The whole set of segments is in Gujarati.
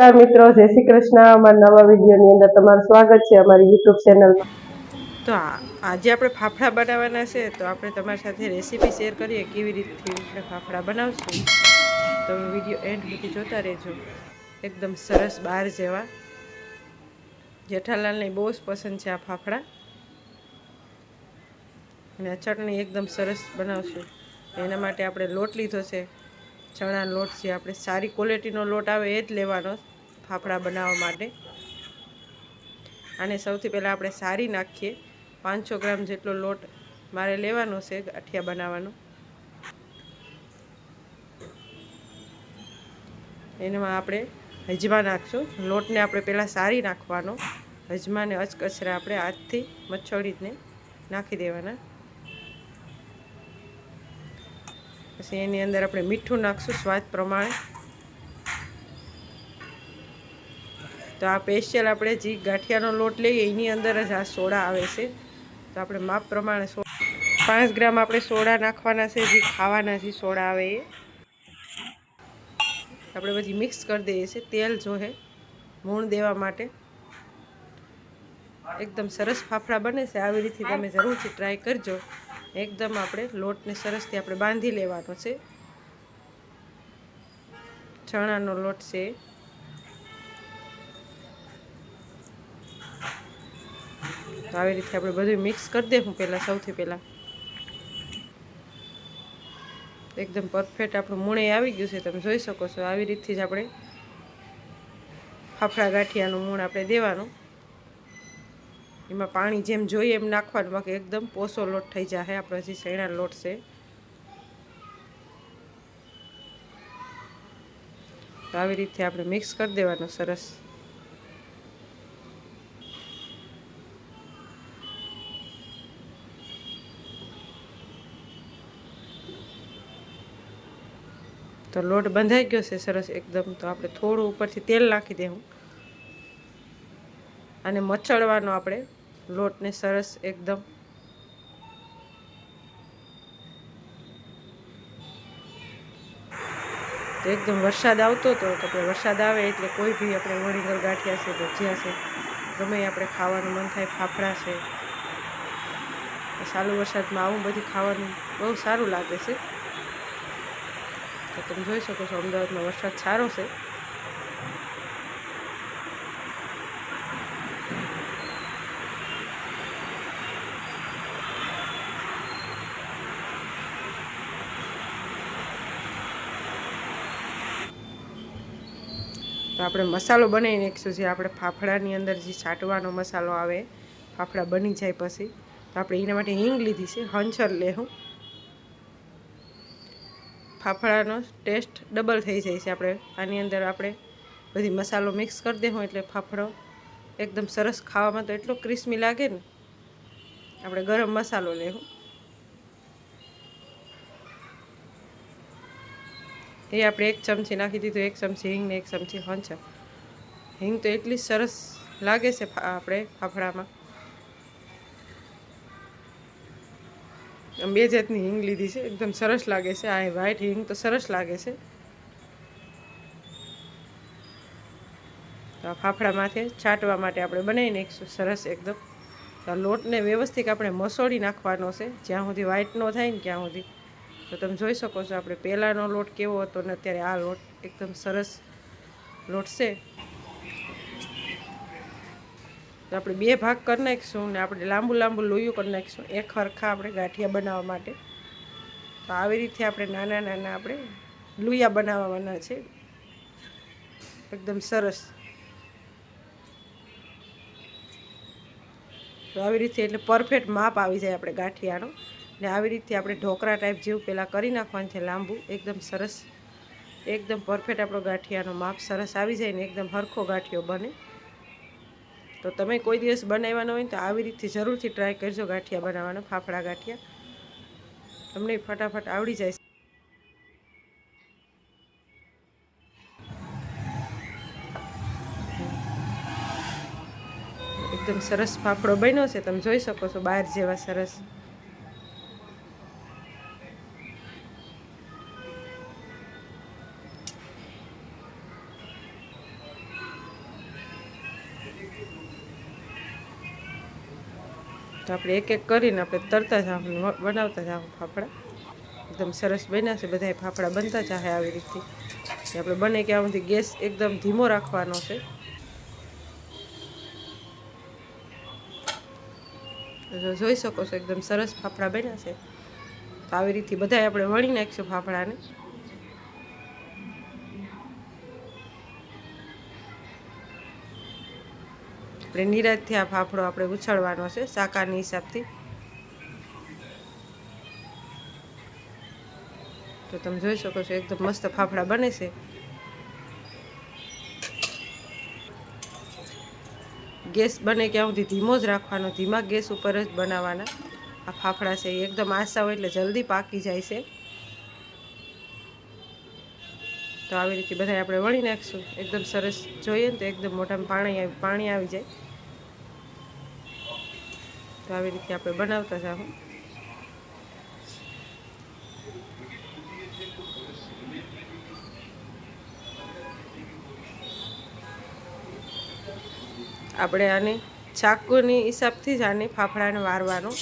નમસ્કાર મિત્રો, જય શ્રી કૃષ્ણ. અમારા નવા વિડીયોની અંદર તમારું સ્વાગત છે અમારી યુટ્યુબ ચેનલમાં તો આજે આપણે ફાફડા બનાવવાના છે, તો આપણે તમારી સાથે રેસીપી શેર કરીએ, કેવી રીતથી આપણે ફાફડા બનાવશું. તો વીડિયો એન્ડ સુધી જોતા રહેજો. એકદમ સરસ બહાર જેવા. જેઠાલાલને બહુ જ પસંદ છે આ ફાફડા. અને આ ચટણી એકદમ સરસ બનાવશું. એના માટે આપણે લોટ લીધો છે. ચણાનો લોટ છે, આપણે સારી ક્વોલિટીનો લોટ આવે એ જ લેવાનો ફાફડા બનાવવા માટે. આને સૌથી પહેલાં આપણે સારી નાખીએ, પાંચસો ગ્રામ જેટલો લોટ મારે લેવાનો છે, ગાંઠિયા બનાવવાનો. એનામાં આપણે હજમા નાખશું. લોટને આપણે પહેલાં સારી નાખવાનો. હજમાને અચકચરા આપણે હાથથી મચોડીને નાખી દેવાના. પછી એની અંદર આપણે મીઠું નાખશું સ્વાદ પ્રમાણે. તો આ સ્પેશિયલ આપણે જે ગાંઠિયાનો લોટ લઈએ એની અંદર જ આ સોડા આવે છે. તો આપણે માપ પ્રમાણે પાંચ ગ્રામ આપણે સોડા નાખવાના છે, જે ખાવાના છે, સોડા આવે એ. આપણે પછી મિક્સ કરી દઈએ છીએ, તેલ જોહે મૂણ દેવા માટે. એકદમ સરસ ફાફડા બને છે, આવી રીતે તમે જરૂરથી ટ્રાય કરજો. એકદમ આપણે લોટને સરસથી આપણે બાંધી લેવાનો છે. ચણાનો લોટ છે. આવી રીતે આપણે બધું મિક્સ કરી દઈશું પહેલાં સૌથી પહેલાં. એકદમ પરફેક્ટ આપણું મૂણે આવી ગયું છે, તમે જોઈ શકો છો. આવી રીતથી જ આપણે ફાફડા ગાંઠિયાનું મૂણ આપણે દેવાનું. એમાં પાણી જેમ જોઈએ એમ નાખવાનું. બાકી એકદમ પોસો લોટ થઈ જાય આપણે જે શેણા લોટ છે. તો આવી રીતે આપણે મિક્સ કરી દેવાનું સરસ. તો લોટ બંધાઈ ગયો છે સરસ એકદમ. તો આપણે થોડું ઉપરથી તેલ નાખી દેવું. અને મચળવાનો આપણે લોટને સરસ એકદમ. તો એકદમ વરસાદ આવતો હતો, તો આપણે વરસાદ આવે એટલે કોઈ બી આપણે વણીગર ગાંઠિયા છે, ભજીયા છે, ગમે આપણે ખાવાનું મન થાય ફાફડા છે. ચાલુ વરસાદમાં આવું બધું ખાવાનું બહુ સારું લાગે છે. તો તમે જોઈ શકો છો અમદાવાદમાં વરસાદ સારો છે. તો આપણે મસાલો બનાવી નાખીશું જે આપણે ફાફડાની અંદર જે છાંટવાનો મસાલો આવે, ફાફડા બની જાય પછી. તો આપણે એના માટે હિંગ લીધી છે, હંચર લેવું ફાફડાનો ટેસ્ટ ડબલ થઈ જાય છે આપણે. આની અંદર આપણે બધી મસાલો મિક્સ કરી દેવું એટલે ફાફડો એકદમ સરસ ખાવામાં તો એટલો ક્રિસ્મી લાગે ને. આપણે ગરમ મસાલો લેવું એ આપણે એક ચમચી નાખી દીધું, એક ચમચી હિંગ એક ચમચી હંચર હિંગ તો એટલી સરસ લાગે છે આપણે ફાફડામાં. બે જાતની હિંગ લીધી છે, એકદમ સરસ લાગે છે. આ વ્હાઈટ હિંગ તો સરસ લાગે છે. તો આ ફાફડામાંથી છાંટવા માટે આપણે બનાવી નાખીશું સરસ એકદમ. લોટને વ્યવસ્થિત આપણે મસોળી નાખવાનો છે, જ્યાં સુધી વ્હાઈટ ન થાય ને ત્યાં સુધી. તો તમે જોઈ શકો છો, આપણે પહેલાંનો લોટ કેવો હતો ને અત્યારે આ લોટ એકદમ સરસ લોટ છે. તો આપણે બે ભાગ કરી નાખીશું ને આપણે લાંબુ લાંબુ લોયું કરી નાખીશું. એક હરખા આપણે ગાંઠિયા બનાવવા માટે. તો આવી રીતે આપણે નાના નાના આપણે લુયા બનાવવાના છે. એકદમ સરસ. તો આવી રીતે એટલે પરફેક્ટ માપ આવી જાય આપણે ગાંઠિયાનો. ને આવી રીતે આપણે ઢોકળા ટાઈપ જેવું પહેલાં કરી નાખવાનું છે લાંબુ. એકદમ સરસ, એકદમ પરફેક્ટ આપણો ગાંઠિયાનો માપ સરસ આવી જાય ને એકદમ હરખો ગાંઠિયો બને. તો તમે કોઈ દિવસ બનાવવાનો હોય તો આવી રીતે જરૂરથી ટ્રાય કરજો ગાંઠિયા બનાવવાનો, ફાફડા ગાંઠિયા. તમને ફટાફટ આવડી જાય. એકદમ સરસ ફાફડો બન્યો છે, તમે જોઈ શકો છો બહાર જેવા સરસ. તો આપણે એક એક કરીને આપણે તરતા જવાનું બનાવતા જવાનું ફાફડા. એકદમ સરસ બન્યા છે બધા ફાફડા બનતા જાય આવી રીતથી આપણે બને કે સુધી ગેસ એકદમ ધીમો રાખવાનો છે. જોઈ શકો છો, એકદમ સરસ ફાફડા બન્યા છે. આવી રીતથી બધા આપણે વણી નાખીશું ફાફડાને. આપણે નિરાજથી આ ફાફડો આપણે ઉછળવાનો છે શાકાની હિસાબથી. તો તમે જોઈ શકો છો, એકદમ મસ્ત ફાફડા બને છે. ગેસ બને ક્યાં સુધી? ધીમો જ રાખવાનો, ધીમા ગેસ ઉપર જ બનાવવાના. આ ફાફડા છે એકદમ આસા હોય એટલે જલ્દી પાકી જાય છે. તો આવી રીતે બધા આપણે વળી નાખીશું. એકદમ સરસ જોઈએ ને તો એકદમ મોટામાં પાણી પાણી આવી જાય. તો આવી રીતે આપણે બનાવતા જાઉં આપણે આને ચાકુની હિસાબથી જ આને ફાફડાને વારવાનો.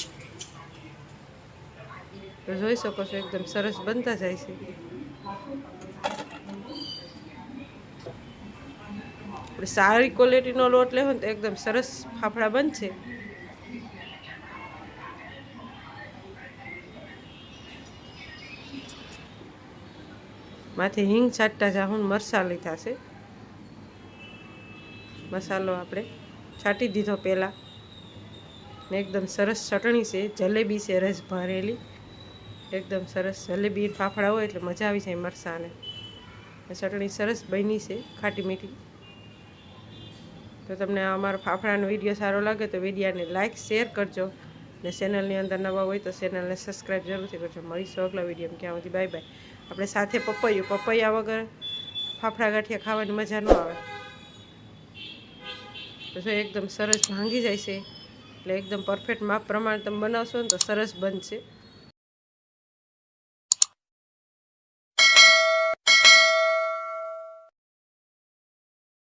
તો જોઈ શકો છો, એકદમ સરસ બનતા જાય છે. આપણે સારી ક્વોલિટીનો લોટ લેવો ને તો એકદમ સરસ ફાફડા બનશે. માથે હિંગ છાંટતા જાહું મરસા લીધા છે મસાલો આપણે છાંટી દીધો પહેલાં. ને એકદમ સરસ ચટણી છે, જલેબી છે, રસ ભરેલી. એકદમ સરસ જલેબી, ફાફડા હોય એટલે મજા આવી જાય મરસાને. ચટણી સરસ બની છે, ખાટી મીઠી. તો તમને અમારો ફાફડાનો વીડિયો સારો લાગે તો વિડીયાને લાઇક શેર કરજો. ને ચેનલની અંદર નવા હોય તો ચેનલને સબસ્ક્રાઈબ જરૂરથી કરજો. મળીશું અગલા વિડીયોમાં. ક્યાં સુધી બાય બાય આપણે સાથે પપૈયું. પપૈયા વગર ફાફડા ગાંઠિયા ખાવાની મજા ન આવે. તો જો એકદમ સરસ ભાંગી જાય છે. એટલે એકદમ પરફેક્ટ માપ પ્રમાણે તમે બનાવશો ને તો સરસ બનશે.